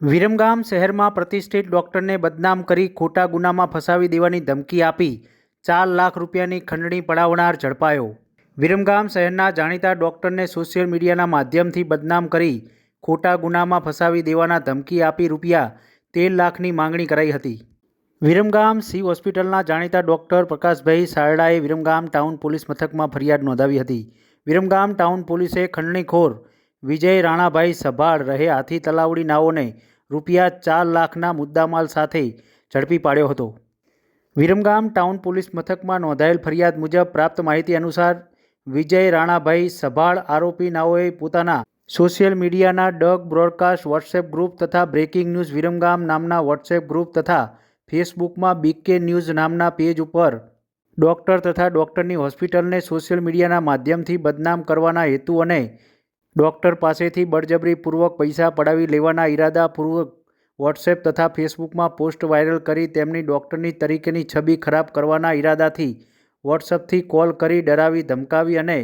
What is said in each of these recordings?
વિરમગામ શહેરમાં પ્રતિષ્ઠિત ડોક્ટરને બદનામ કરી ખોટા ગુનામાં ફસાવી દેવાની ધમકી આપી ચાર લાખ રૂપિયાની ખંડણી પડાવનાર ઝડપાયો. વિરમગામ શહેરના જાણીતા ડોક્ટરને સોશિયલ મીડિયાના માધ્યમથી બદનામ કરી ખોટા ગુનામાં ફસાવી દેવાના ધમકી આપી રૂપિયા તેર લાખની માંગણી કરાઈ હતી. વિરમગામ સી હોસ્પિટલના જાણીતા ડોક્ટર પ્રકાશભાઈ સારડાએ વિરમગામ ટાઉન પોલીસ મથકમાં ફરિયાદ નોંધાવી હતી. વિરમગામ ટાઉન પોલીસે ખંડણીખોર વિજય રાણાભાઈ સભાળ રહે હાથી તલાવડી નાઓને રૂપિયા ચાર લાખના મુદ્દામાલ સાથે ઝડપી પાડ્યો હતો. વિરમગામ ટાઉન પોલીસ મથકમાં નોંધાયેલ ફરિયાદ મુજબ પ્રાપ્ત માહિતી અનુસાર વિજય રાણાભાઈ સભાળ આરોપી નાઓએ પોતાના સોશિયલ મીડિયાના ડગ બ્રોડકાસ્ટ વોટ્સએપ ગ્રુપ તથા બ્રેકિંગ ન્યૂઝ વિરમગામ નામના વોટ્સએપ ગ્રુપ તથા ફેસબુકમાં બીકે ન્યૂઝ નામના પેજ ઉપર ડૉક્ટર તથા ડૉક્ટરની હોસ્પિટલને સોશિયલ મીડિયાના માધ્યમથી બદનામ કરવાના હેતુ અને ડૉક્ટર પાસેથી બળજબરીપૂર્વક પૈસા પડાવી લેવાના ઈરાદાપૂર્વક વોટ્સએપ તથા ફેસબુકમાં પોસ્ટ વાયરલ કરી તેમની ડૉક્ટરની તરીકેની છબી ખરાબ કરવાના ઈરાદાથી વોટ્સઅપથી કોલ કરી ડરાવી, ધમકાવી અને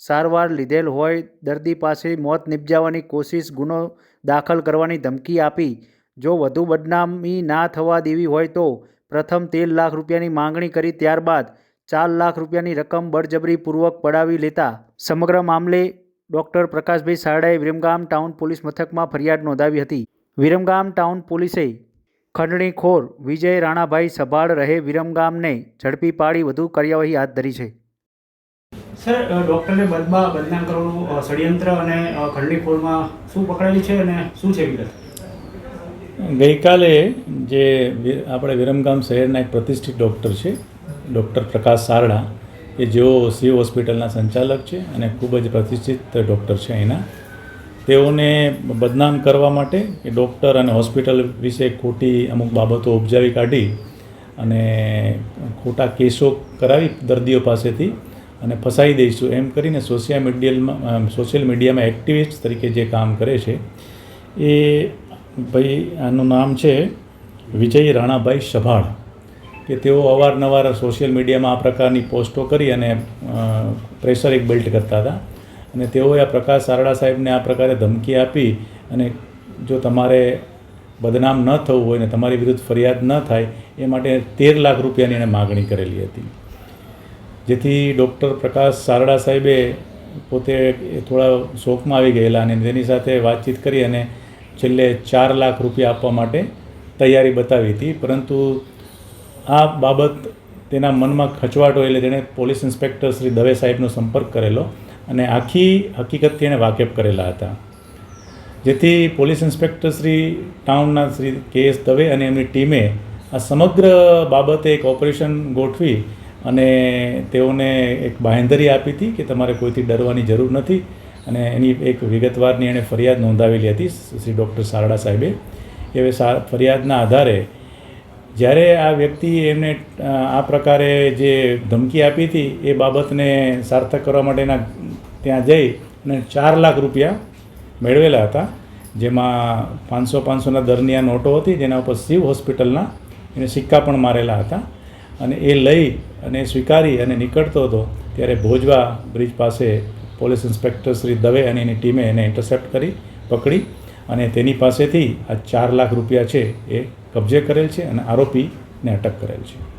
સારવાર લીધેલ હોય દર્દી પાસે મોત નિપજાવવાની કોશિશ ગુનો દાખલ કરવાની ધમકી આપી. જો વધુ બદનામી ના થવા દેવી હોય તો પ્રથમ તેર લાખ રૂપિયાની માંગણી કરી, ત્યારબાદ ચાર લાખ રૂપિયાની રકમ બળજબરીપૂર્વક પડાવી લેતા સમગ્ર મામલે ડૉક્ટર પ્રકાશભાઈ સારડાએ વિરમગામ ટાઉન પોલીસ મથકમાં ફરિયાદ નોંધાવી હતી. વિરમગામ ટાઉન પોલીસે ખંડણીખોર વિજય રાણાભાઈ સભાળ રહે વિરમગામને ઝડપી પાડી વધુ કાર્યવાહી હાથ ધરી છે. સર ડૉક્ટરને બદમાં બદનામ કરવાનું ષડયંત્ર અને ખંડણીખોરમાં શું પકડાયેલી છે અને શું છે વિગત? ગઈકાલે જે આપણે વિરમગામ શહેરના એક પ્રતિષ્ઠિત ડૉક્ટર છે ડૉક્ટર પ્રકાશ સારડા કે જેઓ સિવ હોસ્પિટલના સંચાલક છે અને ખૂબ જ પ્રતિષ્ઠિત ડૉક્ટર છે અહીંના તેઓને બદનામ કરવા માટે એ ડૉક્ટર અને હોસ્પિટલ વિશે ખોટી અમુક બાબતો ઉપજાવી કાઢી અને ખોટા કેસો કરાવી દર્દીઓ પાસેથી અને ફસાઈ દઈશું એમ કરીને સોશિયલ મીડિયામાં સોશિયલ મીડિયામાં એક્ટિવિસ્ટ તરીકે જે કામ કરે છે, એ ભાઈ આનું નામ છે વિજય રાણાભાઈ સભાળ. કે તેઓ અવારનવાર સોશિયલ મીડિયામાં આ પ્રકારની પોસ્ટો કરી અને પ્રેશર એક બિલ્ટ કરતા હતા. અને તેઓએ આ પ્રકાશ સારડા સાહેબને આ પ્રકારે ધમકી આપી અને જો તમારે બદનામ ન થવું હોય ને તમારી વિરુદ્ધ ફરિયાદ ન થાય, એ માટે તેર લાખ રૂપિયાની એણે માગણી કરેલી હતી. જેથી ડૉક્ટર પ્રકાશ સારડા સાહેબે પોતે થોડા શોકમાં આવી ગયેલા અને તેની સાથે વાતચીત કરી અને છેલ્લે ચાર લાખ રૂપિયા આપવા માટે તૈયારી બતાવી હતી. પરંતુ આ બાબત તેના મનમાં ખચવાટો એટલે તેણે પોલીસ ઇન્સ્પેક્ટર શ્રી દવે સાહેબનો સંપર્ક કરેલો અને આખી હકીકતથી એણે વાકેફ કરેલા હતા. જેથી પોલીસ ઇન્સ્પેક્ટર શ્રી ટાઉનના શ્રી કે એસ દવે અને એમની ટીમે આ સમગ્ર બાબતે એક ઓપરેશન ગોઠવી અને તેઓને એક બાંહેધરી આપી હતી કે તમારે કોઈથી ડરવાની જરૂર નથી અને એની એક વિગતવારની એણે ફરિયાદ નોંધાવેલી હતી શ્રી ડૉક્ટર સારડા સાહેબે. એ ફરિયાદના આધારે જ્યારે આ વ્યક્તિ એમને આ પ્રકારે જે ધમકી આપી હતી, એ બાબતને સાર્થક કરવા માટેના ત્યાં જઈ અને ચાર લાખ રૂપિયા મેળવેલા હતા, જેમાં પાંચસો પાંચસોના દરની આ નોટો હતી, જેના ઉપર શિવ હોસ્પિટલના એને સિક્કા પણ મારેલા હતા. અને એ લઈ અને સ્વીકારી અને નીકળતો હતો, ત્યારે ભોજવા બ્રિજ પાસે પોલીસ ઇન્સ્પેક્ટર શ્રી દવે અને એની ટીમે એને ઇન્ટરસેપ્ટ કરી, પકડી અને તેની પાસેથી આ ચાર લાખ રૂપિયા છે એ કબજે કરેલ છે અને આરોપીને અટક કરેલ છે.